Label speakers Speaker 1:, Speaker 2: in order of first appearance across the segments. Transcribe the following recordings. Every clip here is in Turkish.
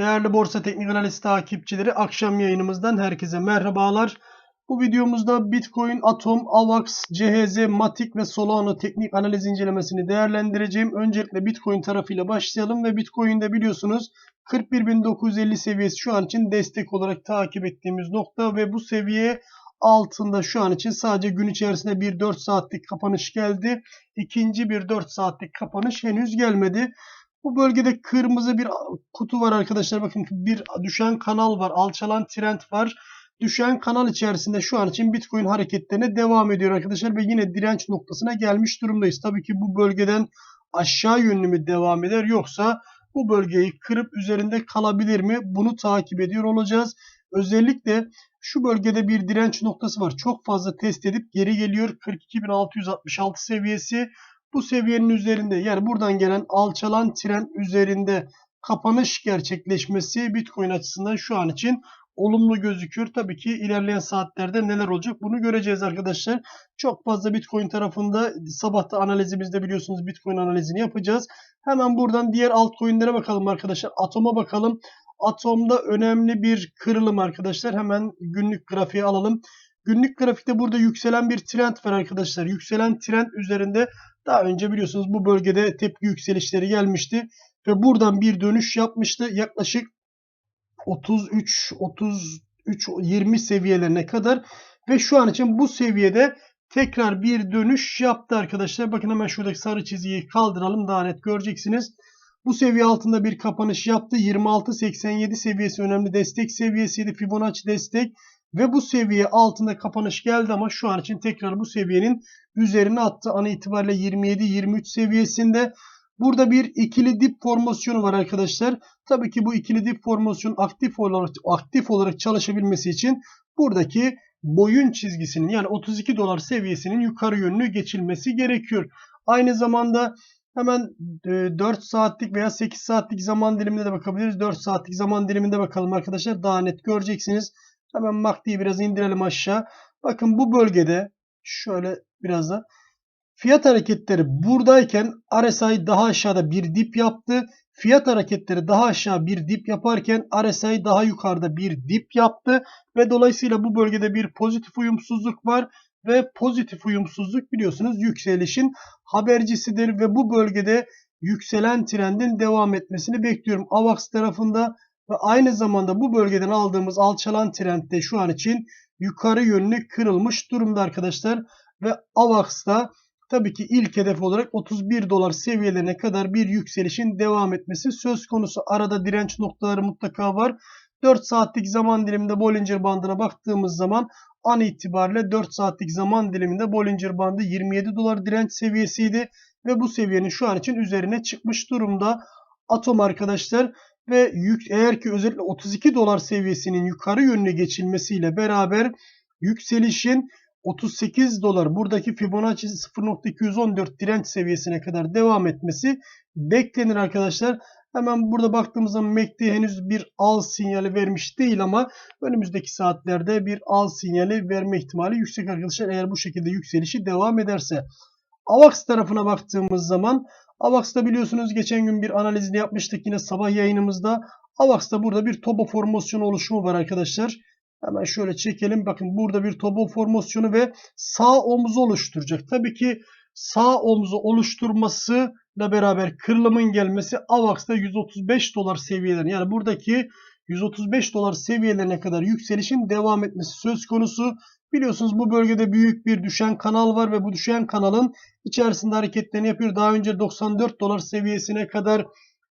Speaker 1: Değerli Borsa Teknik Analiz takipçileri akşam yayınımızdan herkese merhabalar. Bu videomuzda Bitcoin, Atom, AVAX, CHZ, Matic ve Solana teknik analiz incelemesini değerlendireceğim. Öncelikle Bitcoin tarafıyla başlayalım ve Bitcoin'de biliyorsunuz 41.950 seviyesi şu an için destek olarak takip ettiğimiz nokta ve bu seviye altında şu an için sadece gün içerisinde bir 4 saatlik kapanış geldi. İkinci bir 4 saatlik kapanış henüz gelmedi. Bu bölgede kırmızı bir kutu var arkadaşlar. Bakın bir düşen kanal var. Alçalan trend var. Düşen kanal içerisinde şu an için Bitcoin hareketlerine devam ediyor arkadaşlar. Ve yine direnç noktasına gelmiş durumdayız. Tabii ki bu bölgeden aşağı yönlü mü devam eder yoksa bu bölgeyi kırıp üzerinde kalabilir mi? Bunu takip ediyor olacağız. Özellikle şu bölgede bir direnç noktası var. Çok fazla test edip geri geliyor. 42.666 seviyesi bu seviyenin üzerinde yani buradan gelen alçalan trend üzerinde kapanış gerçekleşmesi Bitcoin açısından şu an için olumlu gözüküyor. Tabii ki ilerleyen saatlerde neler olacak bunu göreceğiz arkadaşlar. Çok fazla Bitcoin tarafında sabahta analizimizde biliyorsunuz Bitcoin analizini yapacağız. Hemen buradan diğer altcoin'lere bakalım arkadaşlar. Atom'a bakalım. Atom'da önemli bir kırılım arkadaşlar. Hemen günlük grafiği alalım. Günlük grafikte burada yükselen bir trend var arkadaşlar. Yükselen trend üzerinde daha önce biliyorsunuz bu bölgede tepki yükselişleri gelmişti. Ve buradan bir dönüş yapmıştı. Yaklaşık 33, 33, 20 seviyelerine kadar. Ve şu an için bu seviyede tekrar bir dönüş yaptı arkadaşlar. Bakın hemen şuradaki sarı çizgiyi kaldıralım. Daha net göreceksiniz. Bu seviye altında bir kapanış yaptı. 26.87 seviyesi önemli destek seviyesiydi. Fibonacci destek. Ve bu seviye altında kapanış geldi ama şu an için tekrar bu seviyenin üzerine attı. An itibariyle 27-23 seviyesinde. Burada bir ikili dip formasyonu var arkadaşlar. Tabii ki bu ikili dip formasyon aktif olarak aktif olarak çalışabilmesi için buradaki boyun çizgisinin yani 32 dolar seviyesinin yukarı yönlü geçilmesi gerekiyor. Aynı zamanda hemen 4 saatlik veya 8 saatlik zaman diliminde de bakabiliriz. 4 saatlik zaman diliminde bakalım arkadaşlar. Daha net göreceksiniz. Hemen MACD'yi biraz indirelim aşağı. Bakın bu bölgede şöyle biraz da fiyat hareketleri buradayken RSI daha aşağıda bir dip yaptı. Fiyat hareketleri daha aşağı bir dip yaparken RSI daha yukarıda bir dip yaptı. Ve dolayısıyla bu bölgede bir pozitif uyumsuzluk var. Ve pozitif uyumsuzluk biliyorsunuz yükselişin habercisidir. Ve bu bölgede yükselen trendin devam etmesini bekliyorum. AVAX tarafında ve aynı zamanda bu bölgeden aldığımız alçalan trend de şu an için yukarı yönlü kırılmış durumda arkadaşlar. Ve AVAX'ta tabii ki ilk hedef olarak 31 dolar seviyelerine kadar bir yükselişin devam etmesi söz konusu. Arada direnç noktaları mutlaka var. 4 saatlik zaman diliminde Bollinger bandına baktığımız zaman an itibariyle 4 saatlik zaman diliminde Bollinger bandı 27 dolar direnç seviyesiydi. Ve bu seviyenin şu an için üzerine çıkmış durumda. Atom arkadaşlar ve yük, eğer ki özellikle 32 dolar seviyesinin yukarı yönüne geçilmesiyle beraber yükselişin 38 dolar buradaki Fibonacci 0.214 direnç seviyesine kadar devam etmesi beklenir arkadaşlar. Hemen burada baktığımızda MACD henüz bir al sinyali vermiş değil ama önümüzdeki saatlerde bir al sinyali verme ihtimali yüksek arkadaşlar eğer bu şekilde yükselişi devam ederse. AVAX tarafına baktığımız zaman AVAX'ta biliyorsunuz geçen gün bir analizini yapmıştık yine sabah yayınımızda. AVAX'ta burada bir tobo formasyonu oluşumu var arkadaşlar. Hemen şöyle çekelim. Bakın burada bir tobo formasyonu ve sağ omzu oluşturacak. Tabii ki sağ omzu oluşturması ile beraber kırılımın gelmesi AVAX'ta 135 dolar seviyelerine yani buradaki 135 dolar seviyelerine kadar yükselişin devam etmesi söz konusu. Biliyorsunuz bu bölgede büyük bir düşen kanal var ve bu düşen kanalın içerisinde hareketlerini yapıyor. Daha önce 94 dolar seviyesine kadar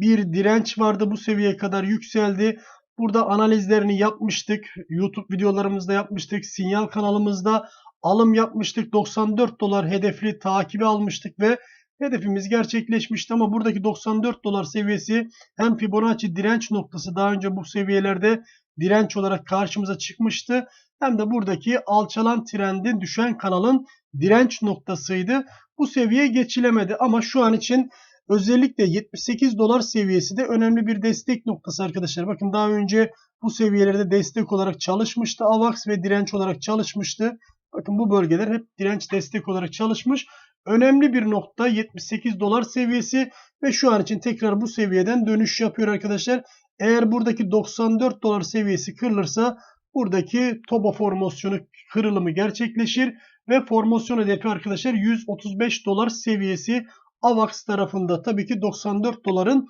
Speaker 1: bir direnç vardı. Bu seviyeye kadar yükseldi. Burada analizlerini yapmıştık. YouTube videolarımızda yapmıştık. Sinyal kanalımızda alım yapmıştık. 94 dolar hedefli takibi almıştık ve hedefimiz gerçekleşmişti ama buradaki 94 dolar seviyesi hem Fibonacci direnç noktası daha önce bu seviyelerde direnç olarak karşımıza çıkmıştı. Hem de buradaki alçalan trendin düşen kanalın direnç noktasıydı. Bu seviye geçilemedi ama şu an için özellikle 78 dolar seviyesi de önemli bir destek noktası arkadaşlar. Bakın daha önce bu seviyelerde destek olarak çalışmıştı. AVAX ve direnç olarak çalışmıştı. Bakın bu bölgeler hep direnç destek olarak çalışmış. Önemli bir nokta 78 dolar seviyesi ve şu an için tekrar bu seviyeden dönüş yapıyor arkadaşlar. Eğer buradaki 94 dolar seviyesi kırılırsa buradaki toba formasyonu kırılımı gerçekleşir ve formasyon hedefi arkadaşlar 135 dolar seviyesi AVAX tarafında tabii ki 94 doların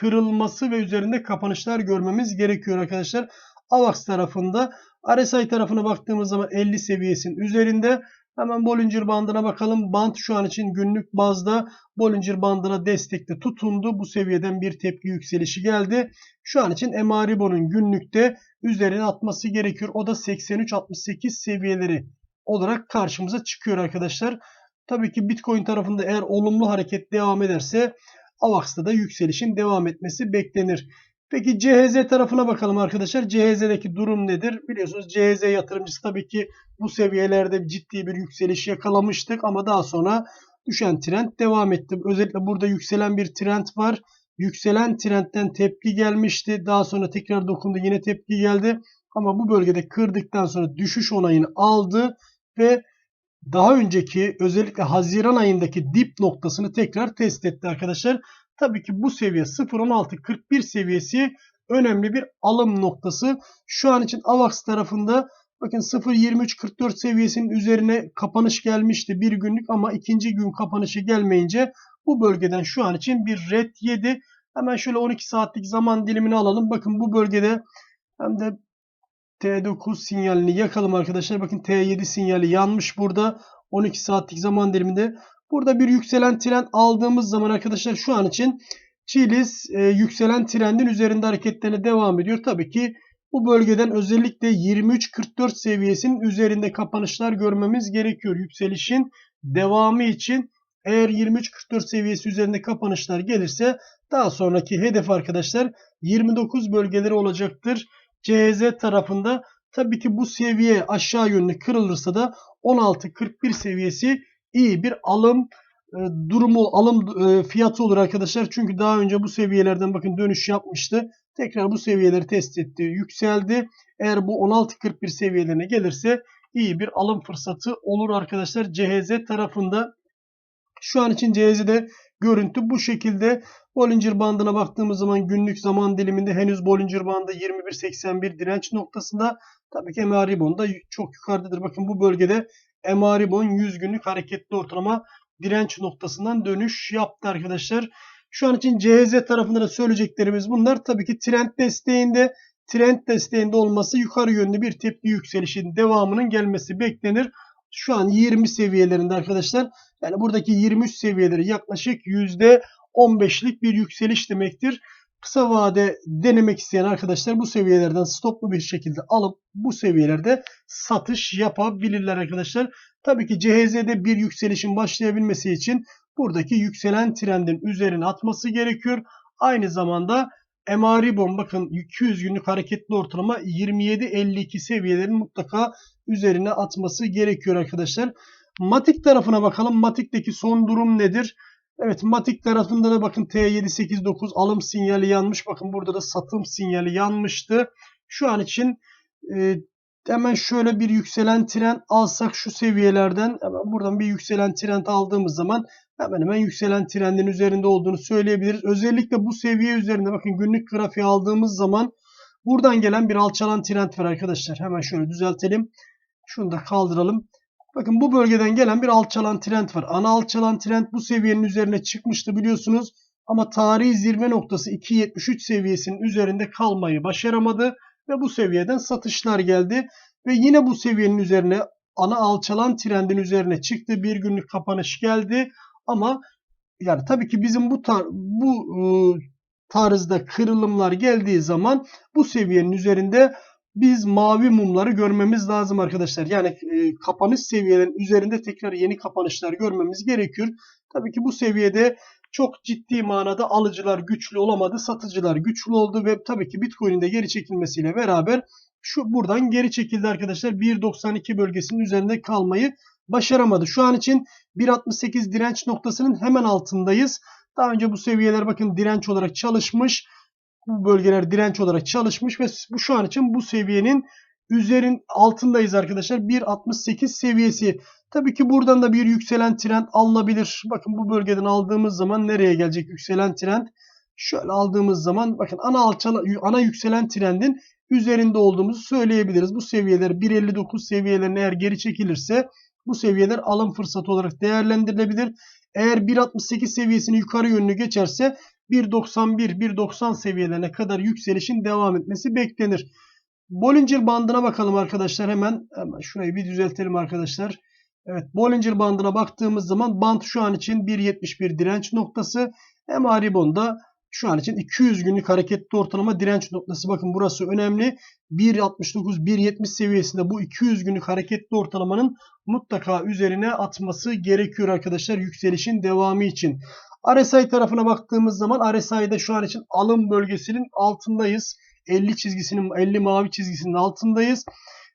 Speaker 1: kırılması ve üzerinde kapanışlar görmemiz gerekiyor arkadaşlar. AVAX tarafında RSI tarafına baktığımız zaman 50 seviyesinin üzerinde. Hemen Bollinger bandına bakalım. Band şu an için günlük bazda Bollinger bandına destekte tutundu. Bu seviyeden bir tepki yükselişi geldi. Şu an için MA-Ribo'nun günlükte üzerine atması gerekiyor. O da 83-68 seviyeleri olarak karşımıza çıkıyor arkadaşlar. Tabii ki Bitcoin tarafında eğer olumlu hareket devam ederse AVAX'ta da yükselişin devam etmesi beklenir. Peki CHZ tarafına bakalım arkadaşlar. CHZ'deki durum nedir? Biliyorsunuz CHZ yatırımcısı tabii ki bu seviyelerde ciddi bir yükseliş yakalamıştık ama daha sonra düşen trend devam etti. Özellikle burada yükselen bir trend var. Yükselen trendten tepki gelmişti. Daha sonra tekrar dokundu yine tepki geldi. Ama bu bölgede kırdıktan sonra düşüş onayını aldı ve daha önceki özellikle Haziran ayındaki dip noktasını tekrar test etti arkadaşlar. Tabii ki bu seviye 0.1641 seviyesi önemli bir alım noktası. Şu an için AVAX tarafında bakın 0.2344 seviyesinin üzerine kapanış gelmişti bir günlük ama ikinci gün kapanışı gelmeyince bu bölgeden şu an için bir red yedi. Hemen şöyle 12 saatlik zaman dilimini alalım. Bakın bu bölgede hem de T9 sinyalini yakalım arkadaşlar. Bakın T7 sinyali yanmış burada. 12 saatlik zaman diliminde. Burada bir yükselen trend aldığımız zaman arkadaşlar şu an için Chilis e, yükselen trendin üzerinde hareketlerine devam ediyor. Tabii ki bu bölgeden özellikle 23.44 seviyesinin üzerinde kapanışlar görmemiz gerekiyor. Yükselişin devamı için eğer 23.44 seviyesi üzerinde kapanışlar gelirse daha sonraki hedef arkadaşlar 29 bölgeleri olacaktır. CHZ tarafında tabii ki bu seviye aşağı yönlü kırılırsa da 16.41 seviyesi iyi bir alım e, durumu, alım e, fiyatı olur arkadaşlar. Çünkü daha önce bu seviyelerden bakın dönüş yapmıştı. Tekrar bu seviyeleri test etti, yükseldi. Eğer bu 16.41 seviyelerine gelirse iyi bir alım fırsatı olur arkadaşlar. CHZ tarafında şu an için CHZ'de görüntü bu şekilde. Bollinger bandına baktığımız zaman günlük zaman diliminde henüz Bollinger bandı 21.81 direnç noktasında. Tabii ki MA Ribon da çok yukarıdadır. Bakın bu bölgede MA Ribon 100 günlük hareketli ortalama direnç noktasından dönüş yaptı arkadaşlar. Şu an için CHZ tarafında da söyleyeceklerimiz bunlar. Tabii ki trend desteğinde trend desteğinde olması yukarı yönlü bir tepki yükselişin devamının gelmesi beklenir. Şu an 20 seviyelerinde arkadaşlar. Yani buradaki 23 seviyeleri yaklaşık %15'lik bir yükseliş demektir. Kısa vade denemek isteyen arkadaşlar bu seviyelerden stoplu bir şekilde alıp bu seviyelerde satış yapabilirler arkadaşlar. Tabii ki CHZ'de bir yükselişin başlayabilmesi için buradaki yükselen trendin üzerine atması gerekiyor. Aynı zamanda MA Ribon bakın 200 günlük hareketli ortalama 27.52 seviyelerin mutlaka üzerine atması gerekiyor arkadaşlar. Matik tarafına bakalım. Matik'teki son durum nedir? Evet Matik tarafında da bakın T789 alım sinyali yanmış. Bakın burada da satım sinyali yanmıştı. Şu an için e, hemen şöyle bir yükselen trend alsak şu seviyelerden hemen buradan bir yükselen trend aldığımız zaman hemen hemen yükselen trendin üzerinde olduğunu söyleyebiliriz. Özellikle bu seviye üzerinde bakın günlük grafiği aldığımız zaman buradan gelen bir alçalan trend var arkadaşlar. Hemen şöyle düzeltelim. Şunu da kaldıralım. Bakın bu bölgeden gelen bir alçalan trend var. Ana alçalan trend bu seviyenin üzerine çıkmıştı biliyorsunuz. Ama tarihi zirve noktası 2.73 seviyesinin üzerinde kalmayı başaramadı. Ve bu seviyeden satışlar geldi. Ve yine bu seviyenin üzerine ana alçalan trendin üzerine çıktı. Bir günlük kapanış geldi. Ama yani tabii ki bizim bu tar bu e, tarzda kırılımlar geldiği zaman bu seviyenin üzerinde biz mavi mumları görmemiz lazım arkadaşlar. Yani e, kapanış seviyelerinin üzerinde tekrar yeni kapanışlar görmemiz gerekiyor. Tabii ki bu seviyede çok ciddi manada alıcılar güçlü olamadı, satıcılar güçlü oldu ve tabii ki Bitcoin'in de geri çekilmesiyle beraber şu buradan geri çekildi arkadaşlar. 1.92 bölgesinin üzerinde kalmayı başaramadı. Şu an için 1.68 direnç noktasının hemen altındayız. Daha önce bu seviyeler bakın direnç olarak çalışmış bu bölgeler direnç olarak çalışmış ve bu şu an için bu seviyenin üzerin altındayız arkadaşlar. 1.68 seviyesi. Tabii ki buradan da bir yükselen trend alınabilir. Bakın bu bölgeden aldığımız zaman nereye gelecek yükselen trend? Şöyle aldığımız zaman bakın ana alçala, ana yükselen trendin üzerinde olduğumuzu söyleyebiliriz. Bu seviyeler 1.59 seviyelerine eğer geri çekilirse bu seviyeler alım fırsatı olarak değerlendirilebilir. Eğer 1.68 seviyesini yukarı yönlü geçerse 1.91, 1.90 seviyelerine kadar yükselişin devam etmesi beklenir. Bollinger bandına bakalım arkadaşlar hemen. Hemen şurayı bir düzeltelim arkadaşlar. Evet Bollinger bandına baktığımız zaman band şu an için 1.71 direnç noktası. Hem Haribon'da şu an için 200 günlük hareketli ortalama direnç noktası. Bakın burası önemli. 1.69 1.70 seviyesinde bu 200 günlük hareketli ortalamanın mutlaka üzerine atması gerekiyor arkadaşlar yükselişin devamı için. RSI tarafına baktığımız zaman RSI'de şu an için alım bölgesinin altındayız. 50 çizgisinin 50 mavi çizgisinin altındayız.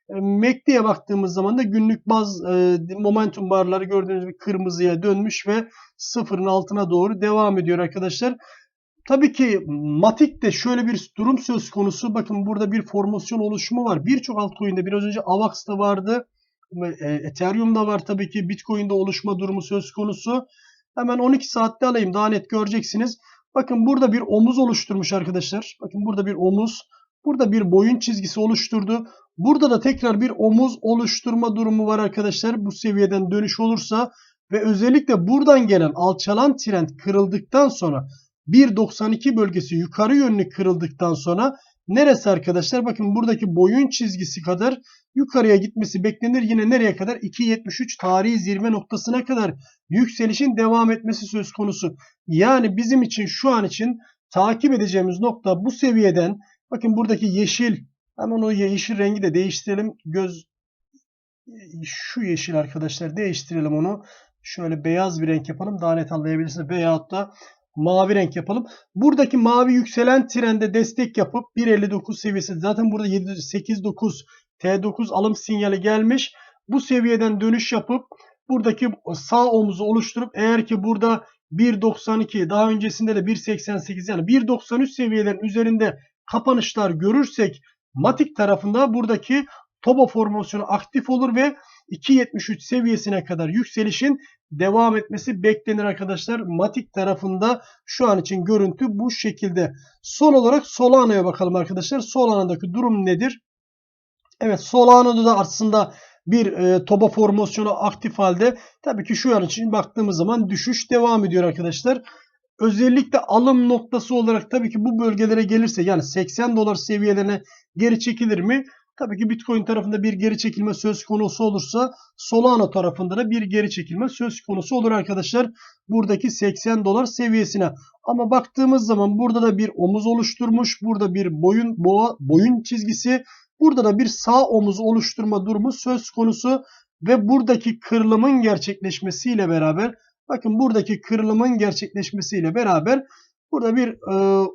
Speaker 1: MACD'ye baktığımız zaman da günlük baz e, momentum barları gördüğünüz gibi kırmızıya dönmüş ve sıfırın altına doğru devam ediyor arkadaşlar. Tabii ki Matik'te şöyle bir durum söz konusu. Bakın burada bir formasyon oluşumu var. Birçok altcoin'de biraz önce Avax'ta vardı. E, Ethereum'da var tabii ki. Bitcoin'de oluşma durumu söz konusu. Hemen 12 saatte alayım. Daha net göreceksiniz. Bakın burada bir omuz oluşturmuş arkadaşlar. Bakın burada bir omuz. Burada bir boyun çizgisi oluşturdu. Burada da tekrar bir omuz oluşturma durumu var arkadaşlar. Bu seviyeden dönüş olursa ve özellikle buradan gelen alçalan trend kırıldıktan sonra 1.92 bölgesi yukarı yönlü kırıldıktan sonra neresi arkadaşlar? Bakın buradaki boyun çizgisi kadar yukarıya gitmesi beklenir. Yine nereye kadar? 2.73 tarihi zirve noktasına kadar yükselişin devam etmesi söz konusu. Yani bizim için şu an için takip edeceğimiz nokta bu seviyeden bakın buradaki yeşil hemen o yeşil rengi de değiştirelim. Göz şu yeşil arkadaşlar değiştirelim onu. Şöyle beyaz bir renk yapalım. Daha net anlayabilirsiniz. Veyahut da mavi renk yapalım. Buradaki mavi yükselen trende destek yapıp 1.59 seviyesi zaten burada 8.9 T9 alım sinyali gelmiş. Bu seviyeden dönüş yapıp buradaki sağ omuzu oluşturup eğer ki burada 1.92 daha öncesinde de 1.88 yani 1.93 seviyelerin üzerinde kapanışlar görürsek Matik tarafında buradaki Toba formasyonu aktif olur ve 2.73 seviyesine kadar yükselişin devam etmesi beklenir arkadaşlar. Matik tarafında şu an için görüntü bu şekilde. Son olarak Solana'ya bakalım arkadaşlar. Solana'daki durum nedir? Evet Solana'da da aslında bir e, toba formasyonu aktif halde. Tabii ki şu an için baktığımız zaman düşüş devam ediyor arkadaşlar. Özellikle alım noktası olarak tabii ki bu bölgelere gelirse yani 80 dolar seviyelerine geri çekilir mi? Tabii ki Bitcoin tarafında bir geri çekilme söz konusu olursa Solana tarafında da bir geri çekilme söz konusu olur arkadaşlar. Buradaki 80 dolar seviyesine. Ama baktığımız zaman burada da bir omuz oluşturmuş. Burada bir boyun boğa, boyun çizgisi. Burada da bir sağ omuz oluşturma durumu söz konusu. Ve buradaki kırılımın gerçekleşmesiyle beraber bakın buradaki kırılımın gerçekleşmesiyle beraber burada bir e,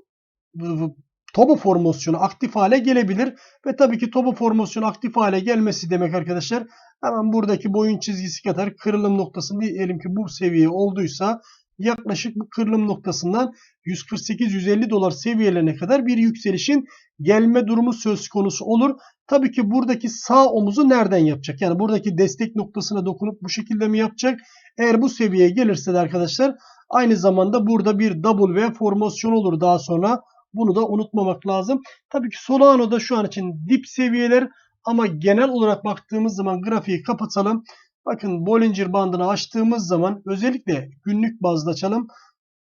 Speaker 1: Toba formasyonu aktif hale gelebilir. Ve tabii ki Toba formasyonu aktif hale gelmesi demek arkadaşlar. Hemen buradaki boyun çizgisi kadar kırılım noktası diyelim ki bu seviye olduysa yaklaşık bu kırılım noktasından 148-150 dolar seviyelerine kadar bir yükselişin gelme durumu söz konusu olur. Tabii ki buradaki sağ omuzu nereden yapacak? Yani buradaki destek noktasına dokunup bu şekilde mi yapacak? Eğer bu seviyeye gelirse de arkadaşlar aynı zamanda burada bir W formasyon olur daha sonra. Bunu da unutmamak lazım. Tabii ki Solano'da şu an için dip seviyeler ama genel olarak baktığımız zaman grafiği kapatalım. Bakın Bollinger bandını açtığımız zaman özellikle günlük bazda açalım.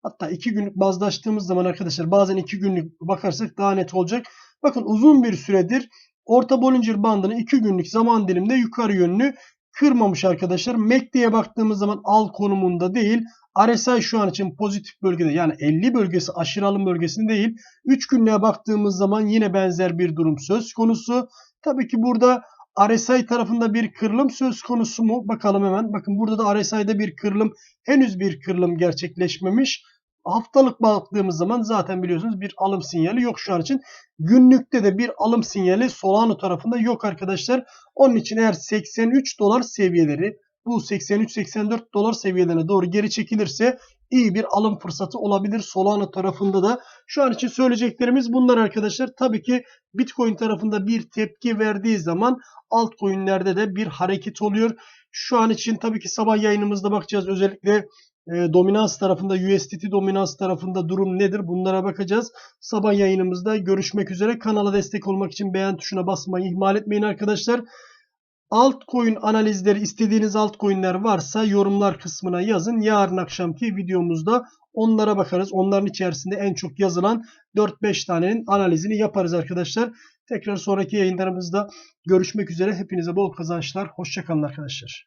Speaker 1: Hatta iki günlük bazda açtığımız zaman arkadaşlar bazen iki günlük bakarsak daha net olacak. Bakın uzun bir süredir orta Bollinger bandını iki günlük zaman diliminde yukarı yönlü kırmamış arkadaşlar. MACD'ye baktığımız zaman al konumunda değil. RSI şu an için pozitif bölgede yani 50 bölgesi aşırı alım bölgesinde değil. 3 günlüğe baktığımız zaman yine benzer bir durum söz konusu. Tabii ki burada RSI tarafında bir kırılım söz konusu mu? Bakalım hemen. Bakın burada da RSI'de bir kırılım henüz bir kırılım gerçekleşmemiş. Haftalık baktığımız zaman zaten biliyorsunuz bir alım sinyali yok şu an için. Günlükte de bir alım sinyali Solano tarafında yok arkadaşlar. Onun için eğer 83 dolar seviyeleri bu 83-84 dolar seviyelerine doğru geri çekilirse iyi bir alım fırsatı olabilir Solana tarafında da. Şu an için söyleyeceklerimiz bunlar arkadaşlar. Tabii ki Bitcoin tarafında bir tepki verdiği zaman altcoin'lerde de bir hareket oluyor. Şu an için tabii ki sabah yayınımızda bakacağız. Özellikle e, dominans tarafında USDT dominans tarafında durum nedir? Bunlara bakacağız. Sabah yayınımızda görüşmek üzere. Kanala destek olmak için beğen tuşuna basmayı ihmal etmeyin arkadaşlar. Altcoin analizleri istediğiniz altcoin'ler varsa yorumlar kısmına yazın. Yarın akşamki videomuzda onlara bakarız. Onların içerisinde en çok yazılan 4-5 tanenin analizini yaparız arkadaşlar. Tekrar sonraki yayınlarımızda görüşmek üzere. Hepinize bol kazançlar. Hoşçakalın arkadaşlar.